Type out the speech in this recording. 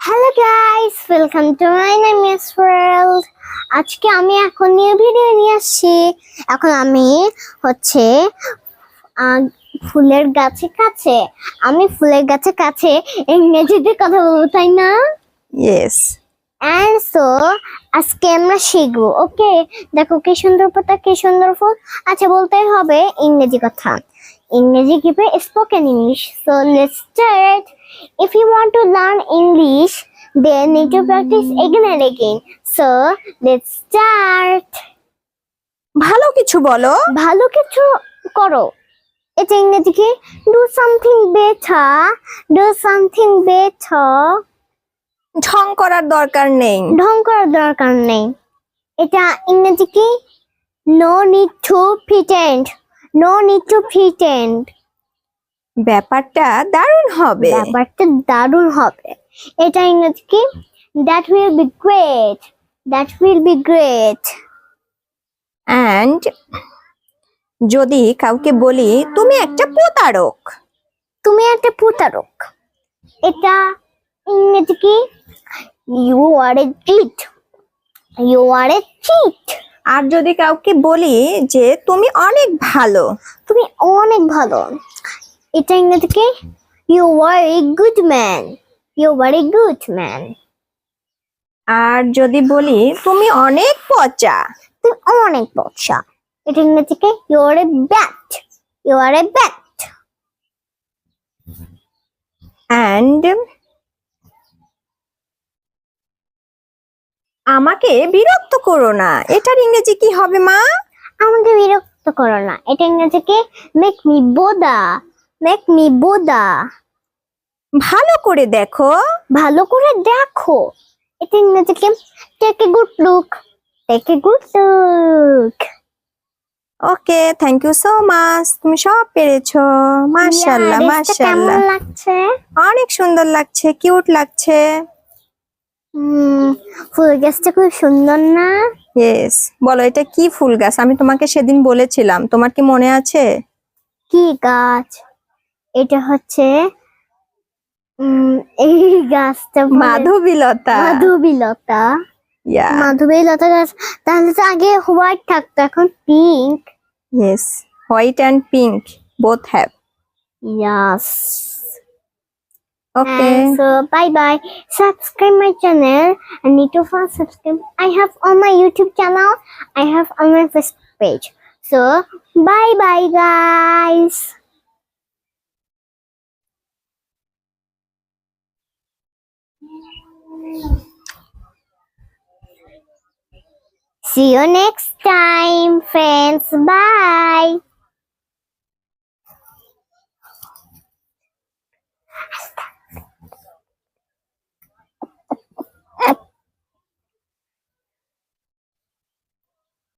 Hello guys welcome to my name is world আজকে আমি এখন নিউ ভিডিও নিয়ে আসছি। এখন আমি হচ্ছে ফুলের গাছে কাছে আমি ফুলের গাছে কাছে ইংরেজিতে কথা বলব তাই না? ইয়েস অ্যান্ড সো আজকে আমরা শিখব ওকে দেখো কি সুন্দর পাতা কি সুন্দর ফুল। আচ্ছা বলতেই হবে ইংরেজি কথা। ইংরেজি কিপে spoken English so let's start if you want to learn english then need to practice again and again so let's start ভালো কিছু বলো ভালো কিছু করো এটা ইংরেজি কি do something better do something better ঢং করার দরকার নেই ঢং করার দরকার নেই এটা ইংরেজি কি no need to pretend no need to pretend ব্যাপারটা দারুণ হবে। ব্যাপারটা দারুণ হবে। এটা ইংরেজি কি? That will be great that will be great and যদি কাউকে বলি তুমি একটা প্রতারক। তুমি একটা প্রতারক। এটা ইংরেজি কি? You are a cheat you are a cheat আর যদি কাউকে বলি যে তুমি অনেক ভালো। তুমি অনেক ভালো। এটা ইংরেজি কি? You are a good man you are a good man আর যদি বলি তুমি অনেক পচা। তুমি অনেক পচা। এটা ইংরেজি কি? You are a bad you are a bad and আমাকে বিরক্ত করো না। এটার ইংরেজি কি হবে মা? আমাকে বিরক্ত করো না। এটা ইংরেজি কি? Make me bother make me bother ভালো করে দেখো। ভালো করে দেখো। এটা ইংরেজি কি? Take a good look take a good look okay thank you so much তুমি সব পেরেছ। মাশাআল্লাহ কেমন মাশাআল্লাহ লাগছে? অনেক সুন্দর লাগছে কিউট লাগছে। ফুল গাছটা খুব সুন্দর না? ইয়েস বলো এটা কি ফুল গাছ? আমি তোমাকে সেদিন বলেছিলাম। তোমার কি মনে আছে? কি গাছ? এটা হচ্ছে এই গাছটা বলে- মাধবীলতা। মাধবীলতা। ইয়া মাধবীলতা গাছ। তাহলে তো আগে হোয়াইট থাকতো এখন pink. Yes white and pink both have yes okay And uh, so bye bye. Subscribe my channel. I need to first subscribe. I have on my YouTube channel. I have on my Facebook page. So bye bye guys. See you next time, friends. Bye.